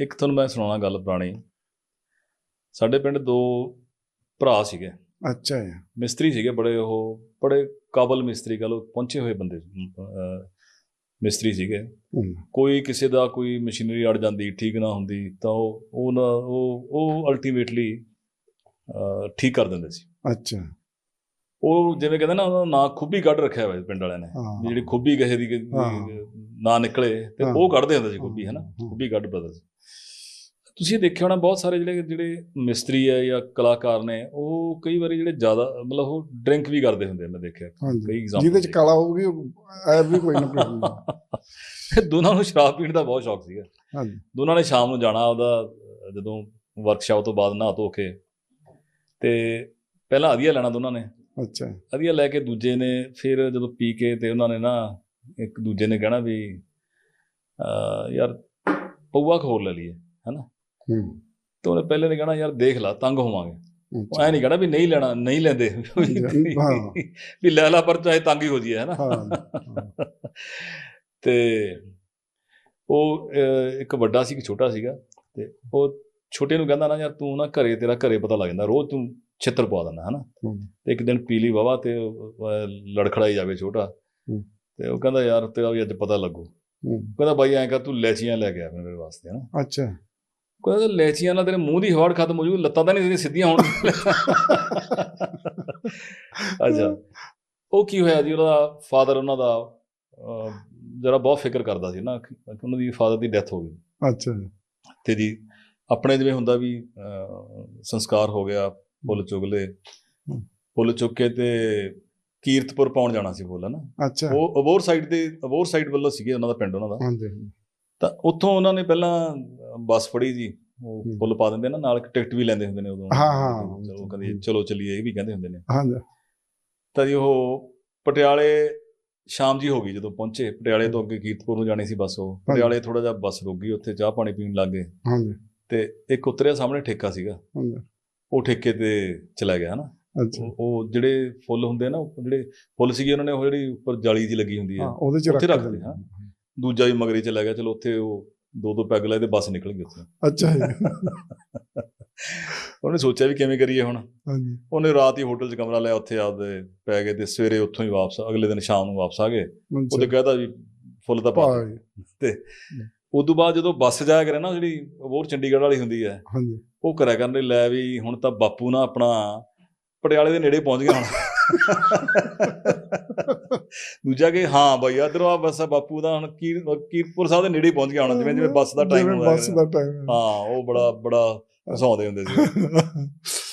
ਇੱਕ ਤੁਹਾਨੂੰ ਮੈਂ ਸੁਣਾਉਣਾ ਗੱਲ ਪੁਰਾਣੀ। ਸਾਡੇ ਪਿੰਡ ਦੋ ਭਰਾ ਸੀਗੇ। ਅੱਛਾ ਜੀ। ਮਿਸਤਰੀ ਸੀਗੇ ਬੜੇ ਉਹ ਬੜੇ ਕਾਬਲ ਮਿਸਤਰੀ ਕਹ ਲੋ ਪਹੁੰਚੇ ਹੋਏ ਬੰਦੇ ਮਿਸਤਰੀ ਸੀਗੇ। ਕੋਈ ਕਿਸੇ ਦਾ ਕੋਈ ਮਸ਼ੀਨਰੀ ਅੜ ਜਾਂਦੀ ਠੀਕ ਨਾ ਹੁੰਦੀ ਤਾਂ ਉਹ ਉਹ ਉਹ ਉਹ ਅਲਟੀਮੇਟਲੀ ਠੀਕ ਕਰ ਦਿੰਦੇ ਸੀ। ਅੱਛਾ। ਉਹ ਜਿਵੇਂ ਕਹਿੰਦੇ ਨਾ ਉਹਨਾਂ ਦਾ ਨਾਂ ਖੁੱਬੀ ਕੱਢ ਰੱਖਿਆ ਹੋਇਆ ਪਿੰਡ ਵਾਲਿਆਂ ਨੇ। ਜਿਹੜੀ ਖੁੱਬੀ ਕਿਸੇ ਦੀ। ਨਾ ਨਿਕਲੇ ਤੇ। ਉਹ ਕੱਢਦੇ ਹੁੰਦੇ ਸੀ ਖੁੱਬੀ ਹਨਾ। ਖੁੱਬੀ ਕੱਢ ਬਦਲ ਤੁਸੀਂ ਇਹ ਦੇਖਿਆ ਹੋਣਾ ਬਹੁਤ ਸਾਰੇ ਜਿਹੜੇ ਜਿਹੜੇ ਮਿਸਤਰੀ ਹੈ ਜਾਂ ਕਲਾਕਾਰ ਨੇ ਉਹ ਕਈ ਵਾਰੀ ਜਿਹੜੇ ਜ਼ਿਆਦਾ ਮਤਲਬ ਉਹ ਡਰਿੰਕ ਵੀ ਕਰਦੇ ਹੁੰਦੇ ਆ, ਮੈਂ ਦੇਖਿਆ। ਕਈ ਐਗਜ਼ਾਮਪਲ ਜਿਹਦੇ ਚ ਕਾਲਾ ਹੋਊਗੀ ਐ ਵੀ ਕੋਈ ਨਾ ਕੋਈ। ਦੋਨਾਂ ਨੂੰ ਸ਼ਰਾਬ ਪੀਣ ਦਾ ਬਹੁਤ ਸ਼ੌਕ ਸੀਗਾ। ਹਾਂਜੀ। ਦੋਨਾਂ ਨੇ ਸ਼ਾਮ ਨੂੰ ਜਾਣਾ ਉਹਦਾ ਜਦੋਂ ਵਰਕਸ਼ਾਪ ਤੋਂ ਬਾਅਦ ਨਹਾ ਧੋ ਕੇ ਤੇ ਪਹਿਲਾਂ ਅਧੀਆ ਲੈਣਾ ਦੋਨਾਂ ਨੇ। ਅੱਛਾ। ਅਧੀਆ ਲੈ ਕੇ ਦੂਜੇ ਨੇ ਫਿਰ ਜਦੋਂ ਪੀ ਕੇ ਤੇ ਉਹਨਾਂ ਨੇ ਨਾ ਇੱਕ ਦੂਜੇ ਨੇ ਕਹਿਣਾ ਵੀ ਯਾਰ ਪਊਆ ਖੋਲ ਲੈ ਲਈਏ ਹੂੰ। ਤੇ ਉਹਨੇ ਪਹਿਲੇ ਨੇ ਕਹਿਣਾ ਯਾਰ ਦੇਖ ਲਾ ਤੰਗ ਹੋਵਾਂਗੇ। ਐ ਨਹੀਂ ਕਹਿਣਾ ਵੀ ਨਹੀਂ ਲੈਣਾ ਨਹੀਂ ਲੈਂਦੇ। ਵੀ ਲੈ ਲਾ ਪਰ ਚਾਹੇ ਤੰਗ ਹੀ ਹੋ ਹੈਨਾ? ਹਾਂ। ਤੇ ਉਹ ਇੱਕ ਵੱਡਾ ਸੀ ਇੱਕ ਛੋਟਾ ਸੀਗਾ ਤੇ ਉਹ ਛੋਟੇ ਨੂੰ ਕਹਿੰਦਾ ਨਾ ਯਾਰ ਤੂੰ ਨਾ ਘਰੇ ਤੇਰਾ ਘਰੇ ਪਤਾ ਲੱਗ ਜਾਂਦਾ ਰੋਜ਼ ਤੂੰ ਛਿੱਤਰ ਪਵਾ ਦਿੰਦਾ ਹਨਾ। ਤੇ ਇੱਕ ਦਿਨ ਪੀਲੀ ਵਾਵਾ ਤੇ ਲੜਖੜਾਈ ਜਾਵੇ ਛੋਟਾ। ਤੇ ਉਹ ਕਹਿੰਦਾ ਯਾਰ ਤੇਰਾ ਵੀ ਅੱਜ ਪਤਾ ਲੱਗੂ। ਕਹਿੰਦਾ ਬਾਈ ਐਂ ਕਰ ਤੂੰ ਲੈਚੀਆਂ ਲੈ ਕੇ ਆ ਮੇਰੇ ਵਾਸਤੇ ਹਨਾ। ਅੱਛਾ। ਕਹਿੰਦਾ ਲੈਚੀਆਂ ਨਾਲ ਤੇਰੇ ਮੂੰਹ ਦੀ ਹਵਾੜ ਖਤਮ ਹੋ ਜੂ ਲੱਤਾਂ ਤਾਂ ਨਹੀਂ ਤੇਰੀਆਂ ਸਿੱਧੀਆਂ ਹੋਣ। ਅੱਛਾ। ਉਹ ਕੀ ਹੋਇਆ ਜੀ ਉਹਦਾ ਫਾਦਰ ਉਹਨਾਂ ਦਾ ਜਰਾ ਬਹੁਤ ਫਿਕਰ ਕਰਦਾ ਸੀ ਨਾ ਕਿ ਉਹਨਾਂ ਦੀ ਫਾਦਰ ਦੀ ਡੈਥ ਹੋ ਗਈ। ਅੱਛਾ। ਤੇ ਜੀ ਆਪਣੇ ਜਿਵੇਂ ਹੁੰਦਾ ਵੀ ਸੰਸਕਾਰ ਹੋ ਗਿਆ ਫੁੱਲ ਚੁਗ ਲਏ। ਫੁੱਲ ਚੁੱਕ ਕੇ ਤੇ ਕੀਰਤਪੁਰ ਪਾਉਣ ਜਾਣਾ ਸੀ ਨਾ ਅੱਛਾ। ਉਹ ਅਬੋਰ ਸਾਈਡ ਦੇ ਅਬੋਰ ਸਾਈਡ ਵੱਲੋਂ ਸੀਗੇ ਉਹਨਾਂ ਦਾ ਪਿੰਡ ਉਹਨਾਂ ਦਾ। ਹਾਂਜੀ। ਤਾਂ ਉੱਥੋਂ ਉਹਨਾਂ ਨੇ ਪਹਿਲਾਂ ਬੱਸ ਫੜੀ ਜੀ ਉਹ। ਫੁੱਲ ਪਾ ਦਿੰਦੇ ਨਾ ਨਾਲ ਇੱਕ ਟਿਕਟ ਵੀ ਲੈਂਦੇ ਹੁੰਦੇ ਨੇ ਉਦੋਂ। ਹਾਂ, ਹਾਂ। ਚਲੋ ਕਹਿੰਦੇ ਚਲੋ ਚੱਲੀਏ ਇਹ ਵੀ ਕਹਿੰਦੇ ਹੁੰਦੇ ਨੇ। ਹਾਂਜੀ। ਤਾਂ ਜੀ ਉਹ ਪਟਿਆਲੇ ਸ਼ਾਮ ਜੀ ਹੋ ਗਈ ਜਦੋਂ ਪਹੁੰਚੇ। ਪਟਿਆਲੇ ਤੋਂ ਅੱਗੇ ਕੀਰਤਪੁਰ ਨੂੰ ਜਾਣੀ ਸੀ ਬੱਸ ਉਹ। ਪਟਿਆਲੇ ਥੋੜਾ ਜਿਹਾ ਬੱਸ ਰੁਕ ਗਈ ਉੱਥੇ ਚਾਹ ਪਾਣੀ ਪੀਣ ਲੱਗ ਗਏ। ਹਾਂਜੀ। ਤੇ ਇੱਕ ਉਤਰਿਆ ਸਾਹਮਣੇ ਠੇਕਾ ਸੀਗਾ। ਹਾਂਜੀ। ਉਹ ਠੇਕੇ ਤੇ ਚਲਾ ਗਿਆ ਹਨਾ? ਉਹ- ਜਿਹੜੇ ਫੁੱਲ ਹੁੰਦੇ ਨਾ ਉਹ ਜਿਹੜੇ ਫੁੱਲ ਸੀਗੇ ਉਹਨਾਂ ਨੇ ਉਹ ਜਿਹੜੀ ਉੱਪਰ ਜਾਲੀ ਜੀ ਲੱਗੀ ਹੁੰਦੀ ਹਾਂ ਹੈ ਉਹਦੇ ਚ ਰੱਖ ਦਿੱਤੇ, ਹਾਂ। ਦੂਜਾ ਵੀ ਮਗਰੀ ਚਲਾ ਗਿਆ ਚਲੋ ਉੱਥੇ ਉਹ ਦੋ ਦੋ ਪੈਗ ਲਾਏ ਤੇ ਬੱਸ ਨਿਕਲ ਗਈ ਉੱਥੇ। ਅੱਛਾ ਜੀ। ਉਹਨੇ ਸੋਚਿਆ ਵੀ ਕਿਵੇਂ ਕਰੀਏ ਹੁਣ। ਹਾਂਜੀ। ਉਹਨੇ ਰਾਤ ਹੀ ਹੋਟਲ 'ਚ ਕਮਰਾ ਲਿਆ ਉੱਥੇ ਆਪਦੇ ਪੈ ਗਏ ਤੇ ਸਵੇਰੇ ਉੱਥੋਂ ਹੀ ਵਾਪਸ ਅਗਲੇ ਦਿਨ ਸ਼ਾਮ ਨੂੰ ਵਾਪਸ ਆ ਗਏ। ਉਹਦੇ ਕਹਤਾ ਵੀ ਫੁੱਲ ਤਾਂ ਪਾ ਭਾਈ ਉਸ ਤੋਂ ਬਾਅਦ ਜਦੋਂ ਬੱਸ ਜਾਇਆ ਕਰੇ ਨਾ ਜਿਹੜੀ ਹੋਰ ਚੰਡੀਗੜ੍ਹ ਵਾਲੀ ਹੁੰਦੀ ਹੈ ਹਾਂਜੀ। ਉਹ ਕਰਿਆ ਕਰਨ ਲਈ ਲੈ ਵੀ ਹੁਣ ਤਾਂ ਬਾਪੂ ਨਾ ਆਪਣਾ ਪਟਿਆਲੇ ਦੇ ਨੇੜੇ ਪਹੁੰਚ ਗਿਆ ਹੁਣ। ਦੂਜਾ ਕਿ ਹਾਂ ਬਾਈ ਇਧਰੋਂ ਆ ਬੱਸ ਬਾਪੂ ਦਾ ਹੁਣ ਕੀਰ ਕੀਰਤਪੁਰ ਸਾਹਿਬ ਦੇ ਨੇੜੇ ਹੀ ਪਹੁੰਚ ਗਿਆ ਹੁਣ ਜਿਵੇਂ ਜਿਵੇਂ ਬੱਸ ਦਾ ਟਾਈਮ ਹੁੰਦਾ ਬੱਸ ਦਾ ਟਾਈਮ ਹਾਂ ਉਹ ਬੜਾ ਬੜਾ ਹਸਾਉਂਦੇ ਹੁੰਦੇ ਸੀ।